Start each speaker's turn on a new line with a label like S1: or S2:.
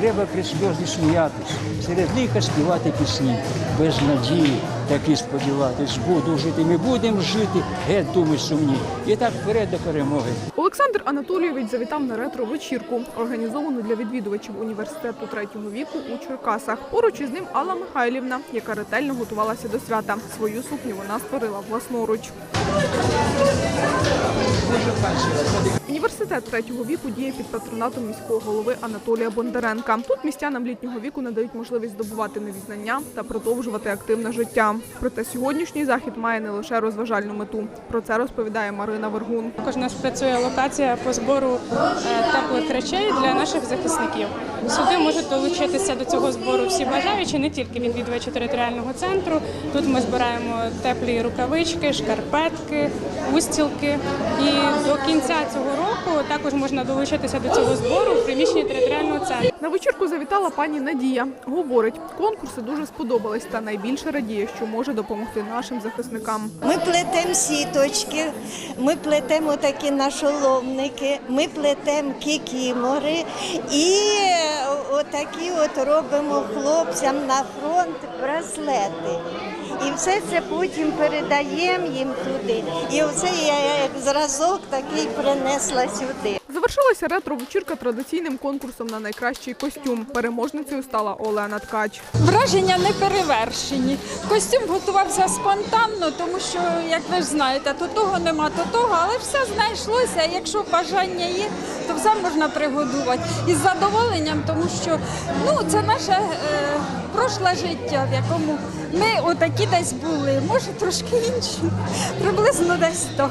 S1: треба крізь сльози сміятись, серед лиха співати пісні, без надії таки сподіватись, буду жити, ми будемо жити, геть думи сумні. І так вперед до перемоги.
S2: Олександр Анатолійович завітав на ретро-вечірку, організовану для відвідувачів університету третього віку у Черкасах. Поруч із ним Алла Михайлівна, яка ретельно готувалася до свята. Свою сукню вона створила власноруч. Університет третього віку діє під патронатом міського голови Анатолія Бондаренка. Тут містянам літнього віку надають можливість здобувати нові знання та продовжувати активне життя. Проте сьогоднішній захід має не лише розважальну мету. Про це розповідає Марина Вергун.
S3: Також нас працює локація по збору е, теплих речей для наших захисників. Сюди можуть долучитися до цього збору всі бажаючі, не тільки відвідувачі територіального центру. Тут ми збираємо теплі рукавички, шкарпетки, устілки. І до кінця цього року також можна долучитися до цього збору в приміщенні територіального центру.
S2: На вечірку завітала пані Надія. Говорить, конкурси дуже сподобались та найбільше радіє, що може допомогти нашим захисникам.
S4: Ми плетемо сіточки, ми плетемо такі нашоломники, ми плетемо кікімори і отакі от робимо хлопцям на фронт браслети. І все це потім передаємо їм туди. І оце я як зразок такий принесла сюди.
S2: Завершилася ретро-вечірка традиційним конкурсом на найкращий костюм. Переможницею стала Олена Ткач.
S5: Враження не перевершені. Костюм готувався спонтанно, тому що, як ви ж знаєте, то того нема, то того, але все знайшлося. Якщо бажання є, то все можна пригодувати. І з задоволенням, тому що ну, це наше е, прошле життя, в якому ми отакі десь були, може трошки інші, приблизно десь так.